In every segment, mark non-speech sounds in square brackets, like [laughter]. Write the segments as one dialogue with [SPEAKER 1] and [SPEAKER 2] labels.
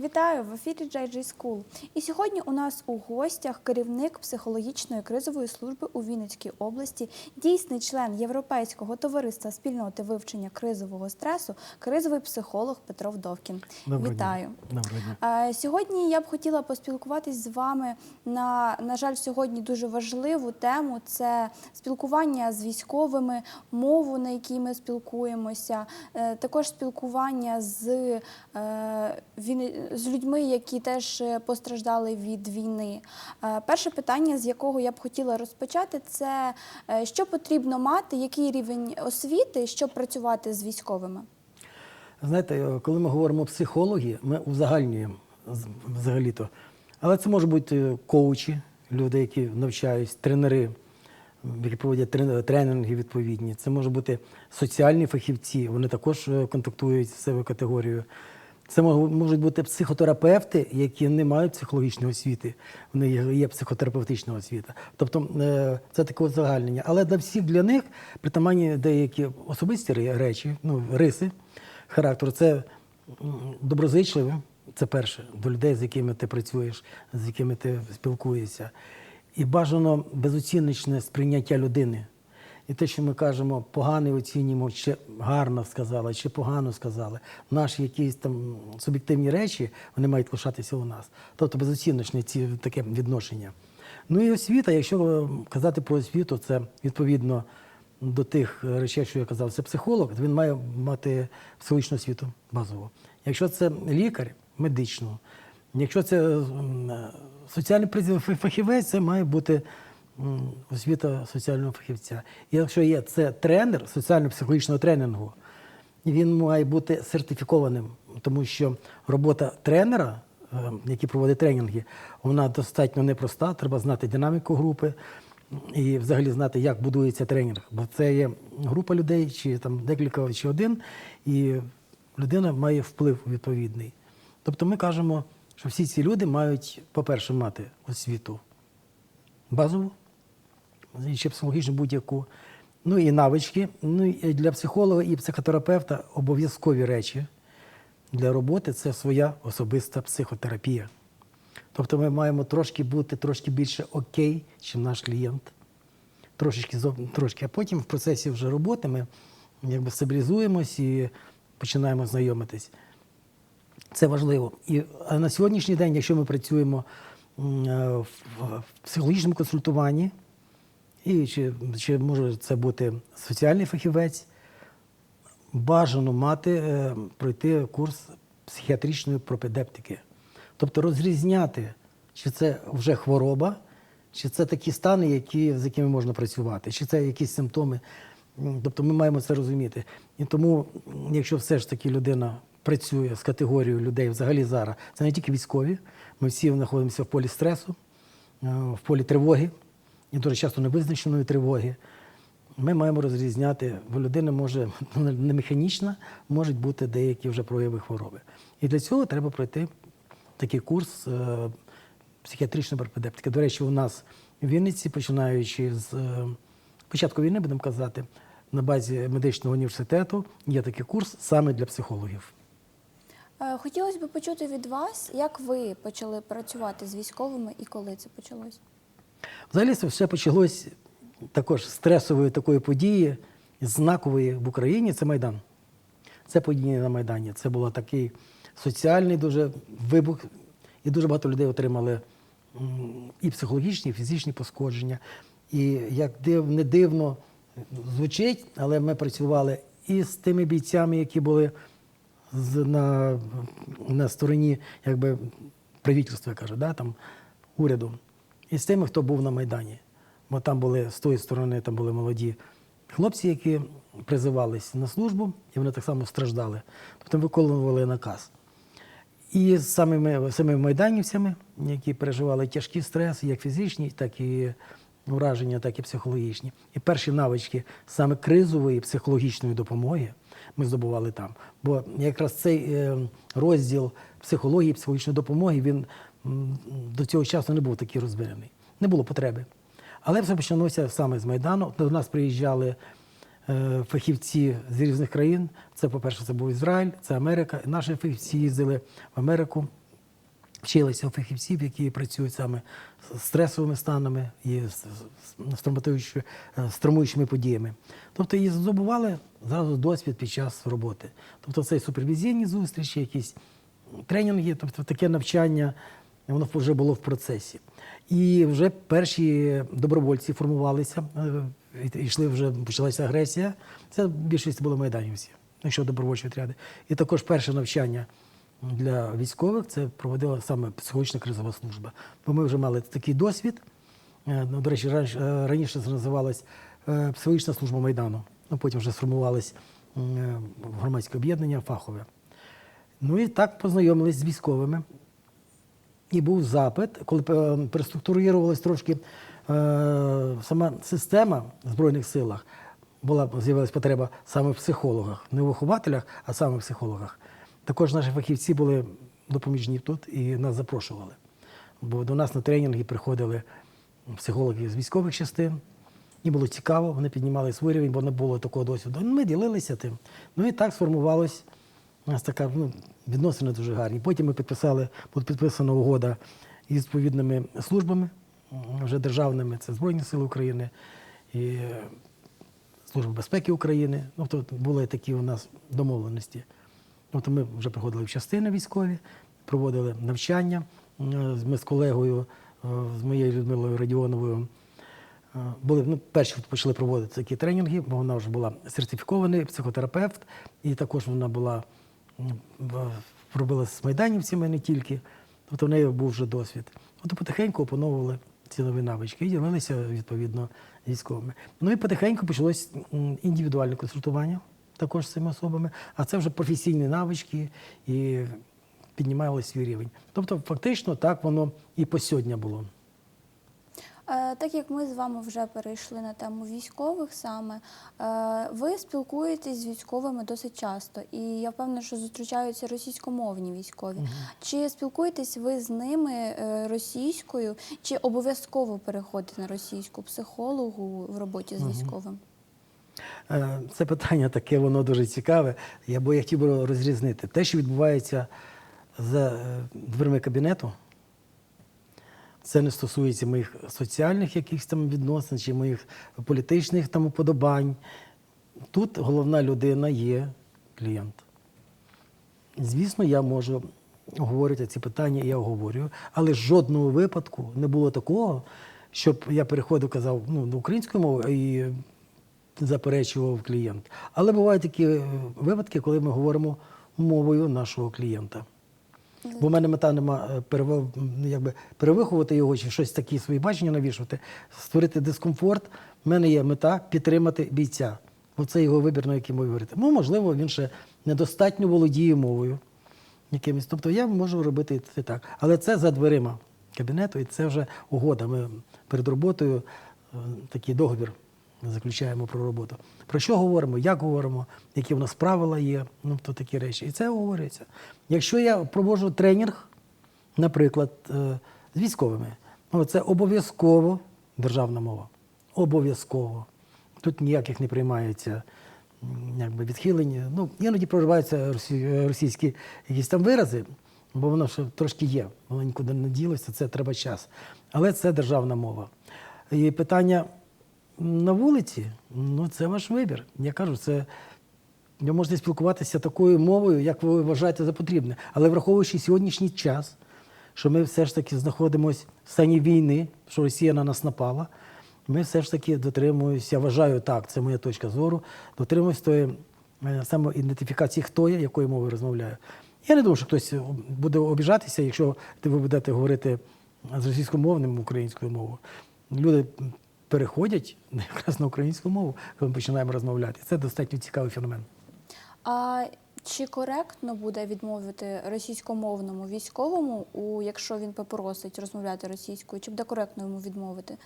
[SPEAKER 1] Вітаю в ефірі JJ School. І сьогодні у нас у гостях керівник психологічної кризової служби у Вінницькій області, дійсний член Європейського товариства спільноти вивчення кризового стресу, кризовий психолог Петро Вдовкін.
[SPEAKER 2] Доброго.
[SPEAKER 1] Вітаю.
[SPEAKER 2] Доброго дня.
[SPEAKER 1] Сьогодні я б хотіла поспілкуватись з вами на, на жаль, сьогодні дуже важливу тему це спілкування з військовими, мову, на якій ми спілкуємося, е, також спілкування з, е, він- з людьми, які теж е, постраждали від війни. Е, Перше питання, з якого я б хотіла розпочати, це е, що потрібно мати, який рівень освіти, щоб працювати з військовими?
[SPEAKER 2] Знаєте, коли ми говоримо психологи, ми узагальнюємо взагалі-то. Але це можуть бути коучі, люди, які навчають, тренери, які проводять трен- тренінги відповідні. Це можуть бути соціальні фахівці, вони також контактують з цією категорією. Це мож- можуть бути психотерапевти, які не мають психологічної освіти, є, є психотерапевтична освіта. Тобто е, це таке узагальнення. Але для всіх для них притаманні деякі особисті речі, ну, риси характеру. Це доброзичливе, це перше, до людей, з якими ти працюєш, з якими ти спілкуєшся. І бажано безоціночне сприйняття людини. І те, що ми кажемо, погано оцінюємо, чи гарно сказали, чи погано сказали. Наші якісь там суб'єктивні речі вони мають лишатися у нас. Тобто безоціночне ці таке відношення. Ну і освіта, якщо казати про освіту, це відповідно до тих речей, що я казав, це психолог, він має мати психологічну освіту базову. Якщо це лікар, медичну. Якщо це е, соціальний фахівець, це має бути освіта соціального фахівця. І якщо є це тренер соціально-психологічного тренінгу, він має бути сертифікованим, тому що робота тренера, е, який проводить тренінги, вона достатньо непроста. Треба знати динаміку групи і взагалі знати, як будується тренінг. Бо це є група людей, чи там декілька, чи один, і людина має вплив відповідний. Тобто ми кажемо, що всі ці люди мають, по-перше, мати освіту базову, ще психологічну будь-яку. Ну і навички. Ну і для психолога і психотерапевта обов'язкові речі для роботи це своя особиста психотерапія. Тобто ми маємо трошки бути трошки більше окей, ніж наш клієнт. Трошечки, трошки. А потім в процесі вже роботи ми якби стабілізуємось і починаємо знайомитись. Це важливо. І на сьогоднішній день, якщо ми працюємо е, в психологічному консультуванні, і чи, чи може це бути соціальний фахівець, бажано мати, е, пройти курс психіатричної пропедептики. Тобто розрізняти, чи це вже хвороба, чи це такі стани, які, з якими можна працювати, чи це якісь симптоми. Тобто ми маємо це розуміти. І тому, якщо все ж таки людина працює з категорією людей взагалі зараз, це не тільки військові, ми всі знаходимося в полі стресу, е, в полі тривоги, і дуже часто невизначеної тривоги. Ми маємо розрізняти, бо людина може [laughs] не механічна, можуть бути деякі вже прояви хвороби. І для цього треба пройти такий курс е, психіатричної пропедептики. До речі, у нас в Вінниці, починаючи з е, початку війни, будемо казати, на базі медичного університету є такий курс саме для психологів.
[SPEAKER 1] Е, Хотілося б почути від вас, як ви почали працювати з військовими і коли це почалось?
[SPEAKER 2] Взагалі це все почалось також стресової такої події, знакової в Україні це Майдан. Це події на Майдані. Це був такий соціальний дуже вибух, і дуже багато людей отримали і психологічні, і фізичні пошкодження. І як див, не дивно звучить, але ми працювали і з тими бійцями, які були на, на стороні якби, правительства, каже, да, там, уряду, і з тими, хто був на Майдані. Бо там були з тої сторони, там були молоді хлопці, які призивались на службу, і вони так само страждали. Тобто виконували наказ. І з самими, самими майданівцями, які переживали тяжкий стрес, як фізичні, так і враження, так і психологічні. І перші навички саме кризової психологічної допомоги ми здобували там. Бо якраз цей е, розділ психології, психологічної допомоги, він до цього часу не був такий розбираний. Не було потреби. Але все почалося саме з Майдану. До нас приїжджали е, фахівці з різних країн. Це, по-перше, це був Ізраїль, це Америка. Наші фахівці їздили в Америку, вчилися у фахівців, які працюють саме з стресовими станами і з- е, травмуючими подіями. Тобто і здобували зразу досвід під час роботи. Тобто це супервізійні зустрічі, якісь тренінги, тобто таке навчання, воно вже було в процесі. І вже перші добровольці формувалися, е, йшли вже почалася агресія. Це більшість було майданівці, якщо добровольчі отряди. І також перше навчання для військових це проводила саме психологічна кризова служба. Бо ми вже мали такий досвід. Е, Ну, до речі, раніше, е, це називалась психологічна служба Майдану. Ну, потім вже сформувалось громадське об'єднання фахове. Ну і так познайомились з військовими. І був запит, коли е, переструктурувалась трошки е, сама система в Збройних силах, була з'явилася потреба саме в психологах, не в вихователях, а саме в психологах. Також наші фахівці були допоміжні тут і нас запрошували. Бо до нас на тренінги приходили психологи з військових частин. І було цікаво, вони піднімали свій рівень, бо не було такого досвіду. Ми ділилися тим. Ну і так сформувалось нас така ну, відносини дуже гарні. Потім ми підписали, була підписана угода із відповідними службами вже державними, це Збройні Сили України і е, Служба безпеки України. Ну, тобто були такі у нас домовленості. Тобто ми вже приходили в частини військові, проводили навчання. Ми з колегою, е, з моєю Людмилою Радіоновою, е, були ну, перші почали проводити такі тренінги, бо вона вже була сертифікований психотерапевт, і також вона була робила з майданівцями не тільки. Тобто в неї був вже досвід. От потихеньку опановували ці нові навички і ділилися відповідно військовими. Ну і потихеньку почалось індивідуальне консультування також з цими особами, а це вже професійні навички і піднімали свій рівень. Тобто, фактично, так воно і по сьогодні було.
[SPEAKER 1] Е, Так як ми з вами вже перейшли на тему військових саме, е, ви спілкуєтесь з військовими досить часто, і я впевнена, що зустрічаються російськомовні військові. Чи спілкуєтесь ви з ними е, російською, чи обов'язково переходите на російську психологу в роботі з військовим?
[SPEAKER 2] Е, Це питання таке, воно дуже цікаве. Я бо я хотів би розрізнити. Те, що відбувається за дверми кабінету, це не стосується моїх соціальних якихось там відносин чи моїх політичних там уподобань. Тут головна людина є клієнт. Звісно, я можу говорити ці питання, і я говорю, але жодного випадку не було такого, щоб я переходив, казав ну, на українську мову і заперечував клієнт. Але бувають такі е, випадки, коли ми говоримо мовою нашого клієнта. Бо в мене мета нема е, якби, перевиховувати його чи щось такі свої бачення навішувати, створити дискомфорт. У мене є мета підтримати бійця. Оце його вибір, на якій мові говорити. Ну, можливо, він ще недостатньо володіє мовою якимось. Тобто я можу робити це так. Але це за дверима кабінету, і це вже угода. Ми перед роботою е, такий договір заключаємо про роботу. Про що говоримо, як говоримо, які в нас правила є, ну то такі речі. І це говориться. Якщо я проводжу тренінг, наприклад, е, з військовими, ну це обов'язково державна мова. Обов'язково. Тут ніяких не приймається якби, відхилень. Ну, іноді проживаються російські якісь там вирази, бо воно ще трошки є, воно нікуди не ділося, це треба час. Але це державна мова. І питання на вулиці, ну це ваш вибір. Я кажу, це ви можете спілкуватися такою мовою, як ви вважаєте за потрібне. Але враховуючи сьогоднішній час, що ми все ж таки знаходимося в стані війни, що Росія на нас напала, ми все ж таки дотримуємося, я вважаю так, це моя точка зору, дотримуємося тої е, самоідентифікації, хто я, якою мовою розмовляю. Я не думаю, що хтось буде обіжатися, якщо ви будете говорити з російськомовним українською мовою. Люди переходять [laughs] якраз на українську мову, коли ми починаємо розмовляти. Це достатньо цікавий феномен.
[SPEAKER 1] А чи коректно буде відмовити російськомовному військовому, у якщо він попросить розмовляти російською, чи буде коректно йому відмовити?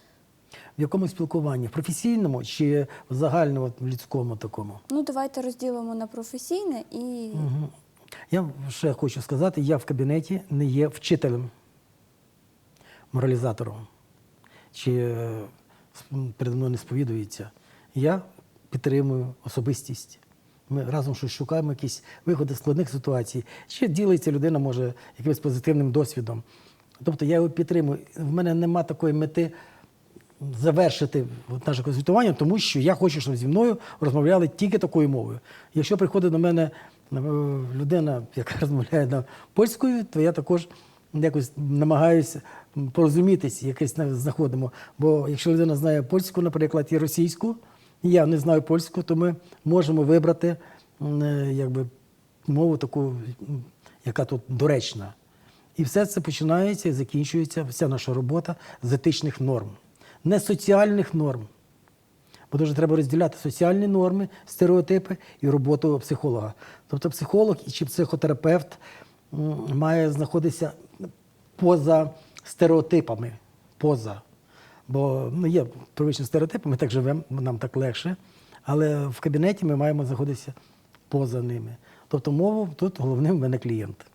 [SPEAKER 2] В якому спілкуванні? В професійному чи в загальному в людському такому?
[SPEAKER 1] Ну, давайте розділимо на професійне і
[SPEAKER 2] Мгм. Я ще хочу сказати, я в кабінеті не є вчителем, моралізатором, чи е, передо мною не сповідується. Я підтримую особистість. Ми разом щось шукаємо, якісь виходи з складних ситуацій. Ще ділиться людина може якимось позитивним досвідом. Тобто я його підтримую. В мене нема такої мети завершити наше консультування, тому що я хочу, щоб зі мною розмовляли тільки такою мовою. Якщо приходить до мене е, людина, яка [laughs] розмовляє польською, то я також якось намагаюся порозумітись, якесь знаходимо. Бо якщо людина знає польську, наприклад, і російську, і я не знаю польську, то ми можемо вибрати е, якби, мову таку, яка тут доречна. І все це починається і закінчується, вся наша робота з етичних норм, не соціальних норм. Бо дуже треба розділяти соціальні норми, стереотипи і роботу психолога. Тобто психолог чи психотерапевт має знаходитися поза стереотипами. Поза. Бо ну, є привичні стереотипи, ми так живемо, нам так легше. Але в кабінеті ми маємо знаходитися поза ними. Тобто мову тут головним в мене клієнт.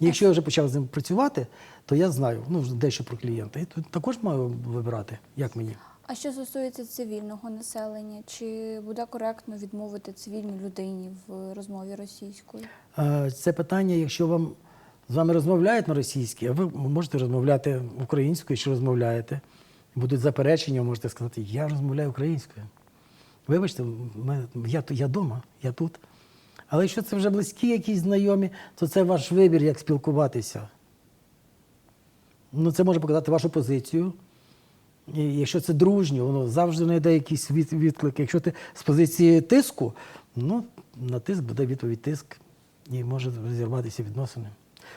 [SPEAKER 2] І якщо я вже почав з ним працювати, то я знаю ну, дещо про клієнта. І тут також маю вибирати, як мені.
[SPEAKER 1] А що стосується цивільного населення, чи буде коректно відмовити цивільній людині в розмові російською?
[SPEAKER 2] Е, Це питання, якщо вам з вами розмовляють на російській, а ви можете розмовляти українською, що розмовляєте. Будуть заперечення, можете сказати, я розмовляю українською. Вибачте, я, я вдома, я тут. Але якщо це вже близькі якісь знайомі, то це ваш вибір, як спілкуватися. Ну, це може показати вашу позицію. І якщо це дружньо, воно завжди знайде якийсь від, відклик. Якщо ти з позиції тиску, ну, на тиск буде відповідь тиск і може розірватися відносини.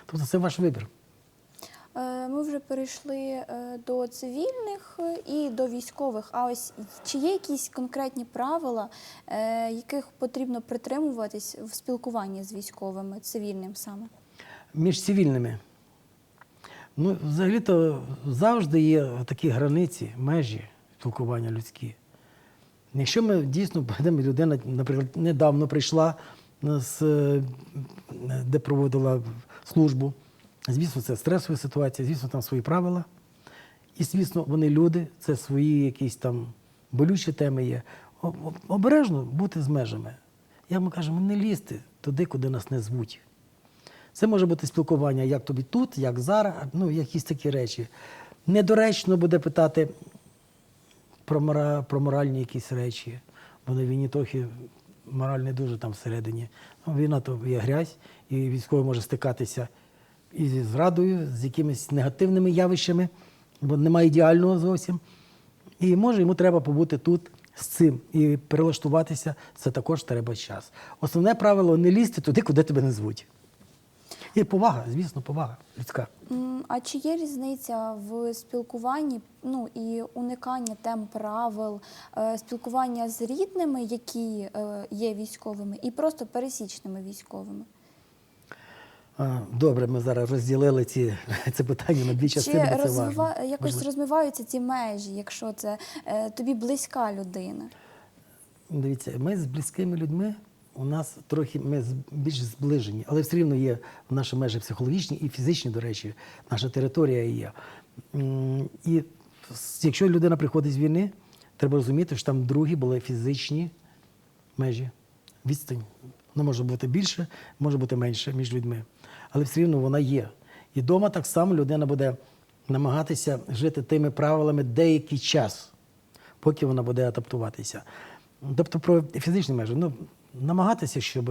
[SPEAKER 2] Тобто це ваш вибір.
[SPEAKER 1] Е, Ми вже перейшли е, до цивільних е, і до військових. А ось чи є якісь конкретні правила, яких потрібно притримуватись в спілкуванні з військовими, цивільним саме?
[SPEAKER 2] Між цивільними. Ну, взагалі-то завжди є такі границі, межі спілкування людські. Якщо ми дійсно будемо, людина, наприклад, недавно прийшла, з, де проводила службу, звісно, це стресова ситуація, звісно, там свої правила. І, звісно, вони люди, це свої якісь там болючі теми є. Обережно бути з межами. Я ми кажемо, не лізти туди, куди нас не звуть. Це може бути спілкування як тобі тут, як зараз, ну, якісь такі речі. Недоречно буде питати про, мора, про моральні якісь речі, бо на війні трохи мораль дуже там всередині. Ну, війна то є грязь, і військовий може стикатися і зі зрадою, з якимись негативними явищами, бо немає ідеального зовсім. І може йому треба побути тут з цим і перелаштуватися, це також треба час. Основне правило не лізти туди, куди тебе не звуть. І повага, звісно, повага людська.
[SPEAKER 1] А чи є різниця в спілкуванні ну і уникання тем правил, е, спілкування з рідними, які е, є військовими, і просто пересічними військовими?
[SPEAKER 2] Добре, ми зараз розділили ці, [laughs] це питання на дві частини, бо це важливо.
[SPEAKER 1] якось
[SPEAKER 2] Важливо.
[SPEAKER 1] розмиваються ці межі, якщо це е, тобі близька людина?
[SPEAKER 2] Дивіться, ми з близькими людьми, у нас трохи ми більш зближені, але все рівно є в наші межі психологічні і фізичні, до речі, наша територія є. І якщо людина приходить з війни, треба розуміти, що там другі були фізичні межі, відстань. Вона може бути більше, може бути менше між людьми. Але все рівно вона є. І вдома так само людина буде намагатися жити тими правилами деякий час, поки вона буде адаптуватися. Тобто про фізичні межі. Ну, намагатися, щоб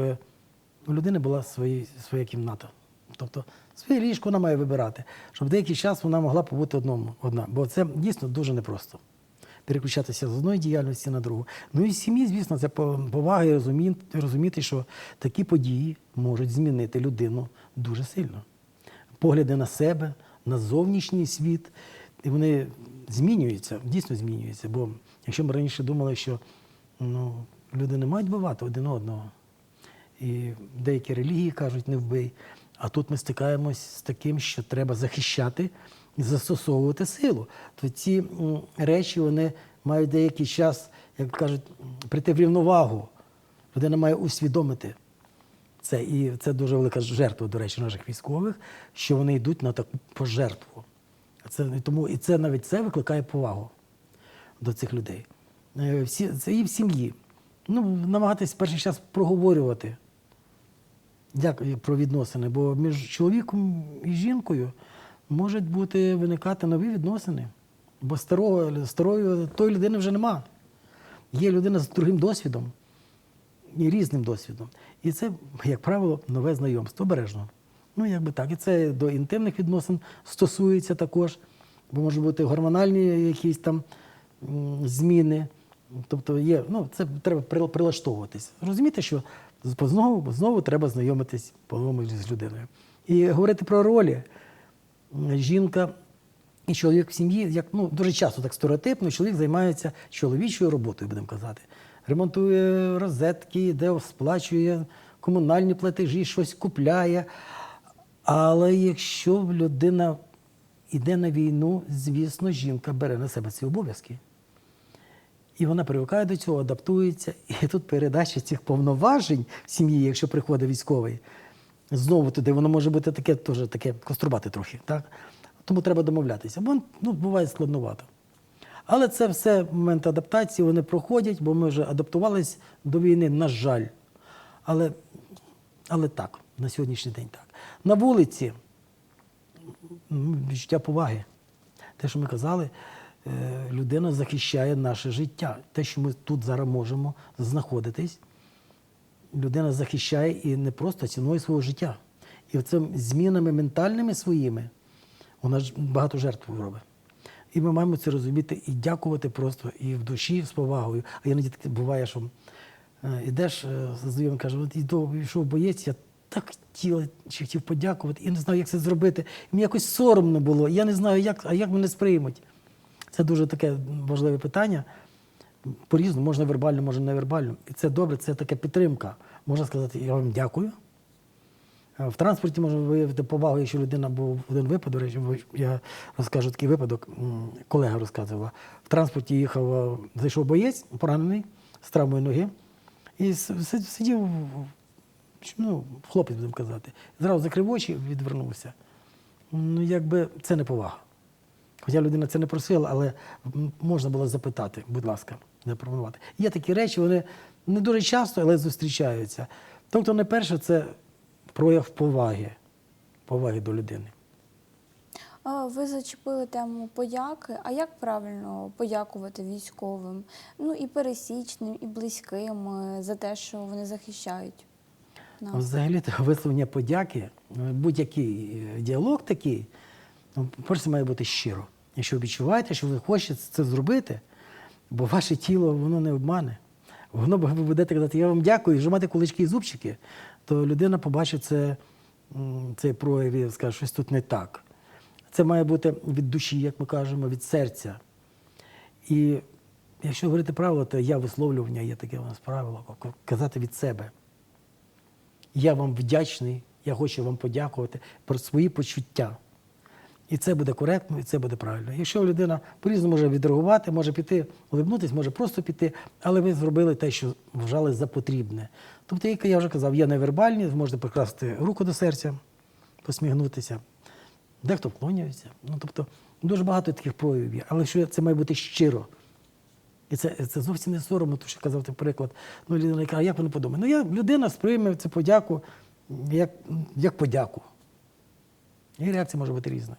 [SPEAKER 2] у людини була свої, своя кімната. Тобто своє ліжко вона має вибирати, щоб деякий час вона могла побути одному, одна. Бо це дійсно дуже непросто. Переключатися з одної діяльності на другу. Ну і сім'ї, звісно, це повага і розуміти, що такі події можуть змінити людину дуже сильно. Погляди на себе, на зовнішній світ, і вони змінюються, дійсно змінюються. Бо якщо ми раніше думали, що ну, люди не мають бувати один одного, і деякі релігії кажуть, не вбий. А тут ми стикаємось з таким, що треба захищати і застосовувати силу. То ці речі вони мають деякий час, як кажуть, прийти в рівновагу. Людина має усвідомити це. І це дуже велика жертва, до речі, наших військових, що вони йдуть на таку пожертву. Це, тому, і це навіть це викликає повагу до цих людей. Е, Всі, це і в сім'ї. ну, намагатись перший час проговорювати як про відносини, бо між чоловіком і жінкою можуть бути виникати нові відносини. Бо старого, старої тої людини вже нема. Є людина з другим досвідом і різним досвідом. І це, як правило, нове знайомство обережно. Ну, якби так. І це до інтимних відносин стосується також, бо можуть бути гормональні якісь там зміни. Тобто є, ну, це треба при- прилаштовуватись. Розумієте, що знову, знову треба знайомитись по-новому з людиною. І говорити про ролі жінка і чоловік в сім'ї, як ну дуже часто так стереотипно, чоловік займається чоловічою роботою, будемо казати. Ремонтує розетки, де сплачує комунальні платежі, щось купляє. Але якщо людина йде на війну, звісно, жінка бере на себе ці обов'язки. І вона привикає до цього, адаптується. І тут передача цих повноважень в сім'ї, якщо приходить військовий, знову туди, воно може бути таке, теж таке кострубати трохи. Так? Тому треба домовлятися. Бо ну, буває складновато. Але це все моменти адаптації, вони проходять, бо ми вже адаптувалися до війни, на жаль. Але, але так, на сьогоднішній день так. На вулиці відчуття поваги. Те, що ми казали, людина захищає наше життя. Те, що ми тут зараз можемо знаходитись, людина захищає і не просто ціною свого життя. І цим змінами ментальними своїми вона ж багато жертв робить. І ми маємо це розуміти і дякувати просто і в душі з повагою. А іноді таке буває, що е, ідеш е, з знайомим, каже, от йшов боєць, я так хотів, хотів подякувати, і не знаю, як це зробити. І мені якось соромно було. Я не знаю, як, а як мене сприймуть. Це дуже таке важливе питання. По-різному, можна вербально, можна невербально. І це добре, це така підтримка. Можна сказати, я вам дякую. Е, В транспорті можна виявити повагу, якщо людина був один випадок, до речі, я розкажу такий випадок, колега розказувала. В транспорті їхав, е, зайшов боєць, поранений, з травмою ноги, і сидів, ну, хлопець, будемо казати. Зразу закрив очі, відвернувся. Ну, якби це не повага. Хоча людина це не просила, але можна було запитати, будь ласка, запропонувати. Є такі речі, вони не дуже часто, але зустрічаються. Тобто, найперше, це прояв поваги, поваги до людини.
[SPEAKER 1] Ви зачепили тему подяки. А як правильно подякувати військовим? Ну і пересічним, і близьким е, за те, що вони захищають нас?
[SPEAKER 2] Взагалі, то [laughs] висловлення подяки, ну, будь-який е, діалог такий, ну, перше має бути щиро. Якщо ви відчуваєте, що ви хочете це зробити, бо ваше тіло воно не обмане. Воно ви будете казати, я вам дякую, жимати кулички і зубчики, то людина побачить це, цей прояв і скаже, щось тут не так. Це має бути від душі, як ми кажемо, від серця. І якщо говорити правило, то я висловлювання є таке у нас правило, казати від себе. Я вам вдячний, я хочу вам подякувати про свої почуття. І це буде коректно, і це буде правильно. Якщо людина по-різному може відреагувати, може піти, улибнутися, може просто піти, але ви зробили те, що вважали за потрібне. Тобто, як я вже казав, є невербальні, ви можете прикласти руку до серця, посміхнутися, дехто вклоняється. Ну, тобто, дуже багато таких проявів є, але що це має бути щиро. І це, це зовсім не соромно, тому що казав ти приклад. Ну, людина яка, а як вона подумає? Ну, я, людина сприйме цю подяку як, як подяку. І реакція може бути різна.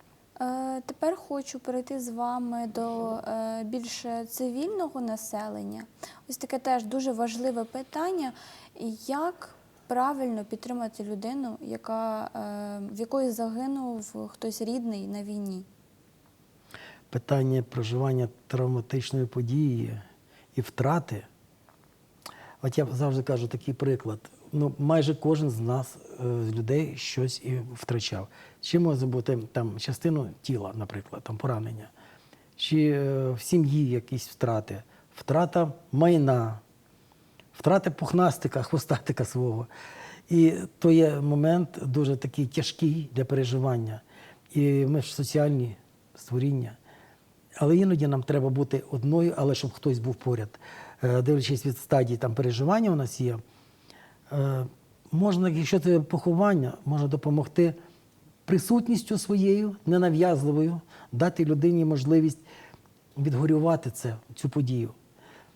[SPEAKER 1] Тепер хочу перейти з вами до е, більш цивільного населення. Ось таке теж дуже важливе питання. Як правильно підтримати людину, яка, е, в якої загинув хтось рідний на війні?
[SPEAKER 2] Питання проживання травматичної події і втрати. От я завжди кажу такий приклад. Ну, майже кожен з нас, е, з людей, щось і втрачав. Чи може бути там частину тіла, наприклад, там поранення, чи е, в сім'ї якісь втрати, втрата майна, втрати пухнастика, хвостатика свого. І то є момент дуже такий тяжкий для переживання. І ми ж соціальні створіння. Але іноді нам треба бути одною, але щоб хтось був поряд. Е, Дивлячись від стадії там переживання у нас є, е, можна, якщо це поховання, можна допомогти присутністю своєю, ненав'язливою, дати людині можливість відгорювати це, цю подію,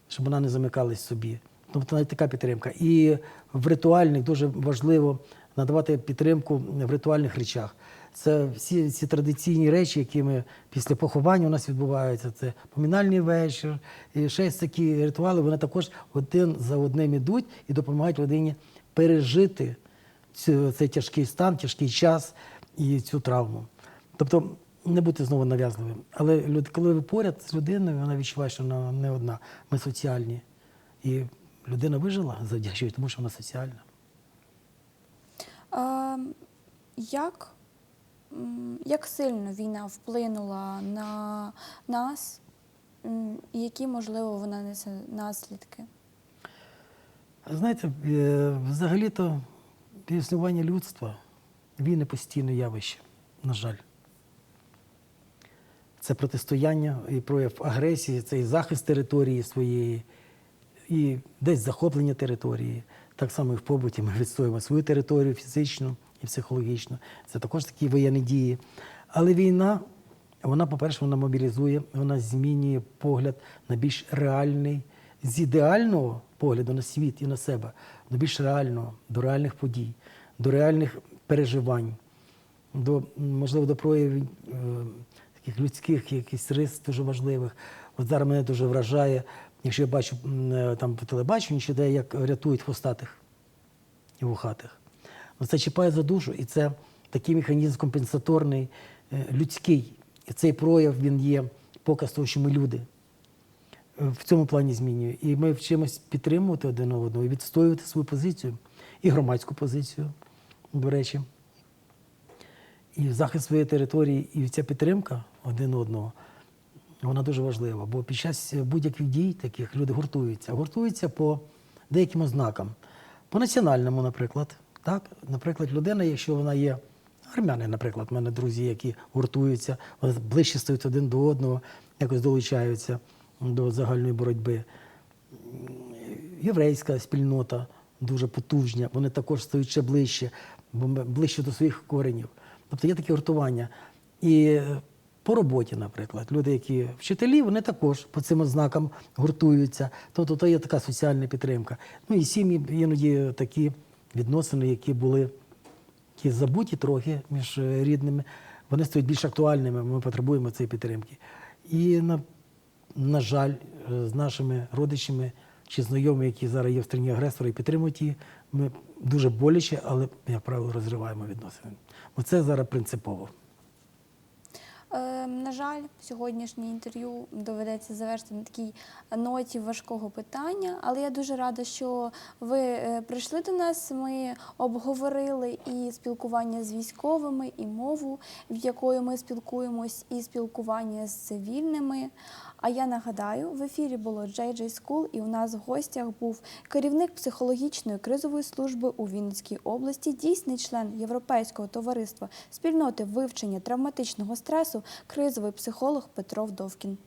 [SPEAKER 2] щоб вона не замикалась собі. Тобто навіть така підтримка. І в ритуальних дуже важливо надавати підтримку в ритуальних речах. Це всі ці традиційні речі, які ми після поховання у нас відбуваються. Це помінальний вечір, і ще такі ритуали. Вони також один за одним ідуть і допомагають людині пережити цю, цей тяжкий стан, тяжкий час і цю травму. Тобто не бути знову нав'язливим. Але коли ви поряд з людиною, вона відчуває, що вона не одна. Ми соціальні. І людина вижила завдячує, тому що вона соціальна.
[SPEAKER 1] Е, як, м, як сильно війна вплинула на нас, і які, можливо, вона несе наслідки?
[SPEAKER 2] Знаєте, е, взагалі-то існування людства війни постійне явище, на жаль. Це протистояння і прояв агресії, це і захист території своєї, і десь захоплення території. Так само і в побуті ми відстоюємо свою територію фізично і психологічно. Це також такі воєнні дії. Але війна, вона, по-перше, вона мобілізує, вона змінює погляд на більш реальний, з ідеального погляду на світ і на себе, до більш реального, до реальних подій, до реальних переживань, до, можливо, до проявів е, таких людських якихось рис дуже важливих. От зараз мене дуже вражає, якщо я бачу е, там по телебаченню, що де як рятують хвостатих і вухатих. Ну, це чіпає за душу, і це такий механізм компенсаторний, е, людський. І цей прояв він є показ того, що ми люди. Е, В цьому плані змінює. І ми вчимось підтримувати один одного і відстоювати свою позицію, і громадську позицію, до речі і захист своєї території, і ця підтримка один одного, вона дуже важлива. Бо під час будь-яких дій таких люди гуртуються. Гуртуються по деяким ознакам. По національному, наприклад. Так? Наприклад, людина, якщо вона є армяни, наприклад, в мене друзі, які гуртуються, вони ближче стають один до одного, якось долучаються до загальної боротьби єврейська спільнота дуже потужня, вони також стають ще ближче, бо ближче до своїх коренів. Тобто є таке гуртування. І по роботі, наприклад, люди, які вчителі, вони також по цим ознакам гуртуються. Тобто то є така соціальна підтримка. Ну і сім'ї іноді такі відносини, які були які забуті трохи між е, рідними, вони стають більш актуальними, ми потребуємо цієї підтримки. І на, на жаль, е, з нашими родичами чи знайомими, які зараз є в країні агресора і підтримують її, ми дуже боляче, але, як правило, розриваємо відносини. Бо це зараз принципово.
[SPEAKER 1] Жаль, сьогоднішнє інтерв'ю доведеться завершити на такій ноті важкого питання, але я дуже рада, що ви е, прийшли до нас. Ми обговорили і спілкування з військовими, і мову, в якою ми спілкуємось, і спілкування з цивільними. А я нагадаю, в ефірі було JJ School, і у нас в гостях був керівник психологічної кризової служби у Вінницькій області, дійсний член Європейського товариства спільноти вивчення травматичного стресу, кризовий психолог Петро Вдовкін.